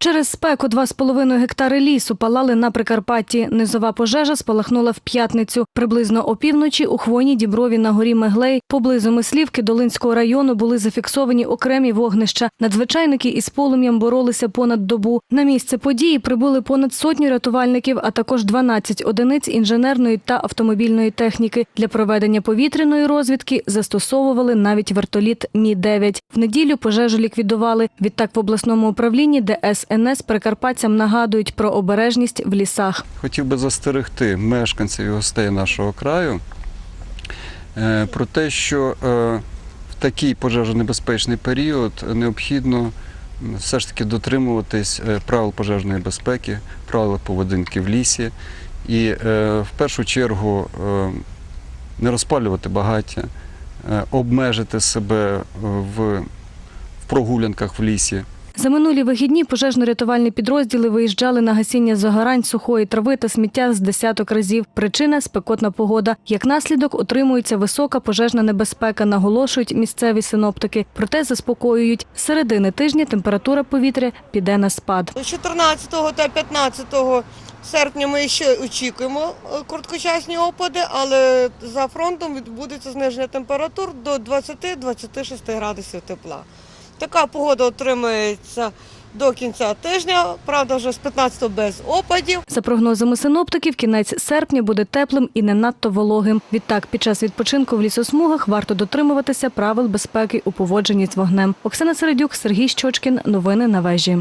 Через спеку 2,5 гектари лісу палали на Прикарпатті. Низова пожежа спалахнула в п'ятницю. Приблизно опівночі у хвойній діброві на горі Меглей поблизу Мислівки Долинського району були зафіксовані окремі вогнища. Надзвичайники із полум'ям боролися понад добу. На місце події прибули понад сотню рятувальників, а також 12 одиниць інженерної та автомобільної техніки. Для проведення повітряної розвідки застосовували навіть вертоліт Мі-9. В неділю пожежу ліквідували. Відтак в обласному управлінні ДСНС прикарпатцям нагадують про обережність в лісах. Хотів би застерегти мешканців і гостей нашого краю е, про те, що е, в такий пожежонебезпечний період необхідно все ж таки дотримуватись е, правил пожежної безпеки, правил поведінки в лісі і в першу чергу не розпалювати багаття, обмежити себе в прогулянках в лісі. За минулі вихідні пожежно-рятувальні підрозділи виїжджали на гасіння загорань сухої трави та сміття з десяток разів. Причина спекотна погода. Як наслідок отримується висока пожежна небезпека, наголошують місцеві синоптики. Проте заспокоюють, середини тижня температура повітря піде на спад. 14 та 15 серпня ми ще очікуємо е, короткочасні опади, але за фронтом відбудеться зниження температур до 20-26 градусів тепла. Така погода отримується до кінця тижня, правда, вже з 15 без опадів. За прогнозами синоптиків, кінець серпня буде теплим і не надто вологим. Відтак, під час відпочинку в лісосмугах варто дотримуватися правил безпеки у поводженні з вогнем. Оксана Середюк, Сергій Щочкін. Новини на вежі.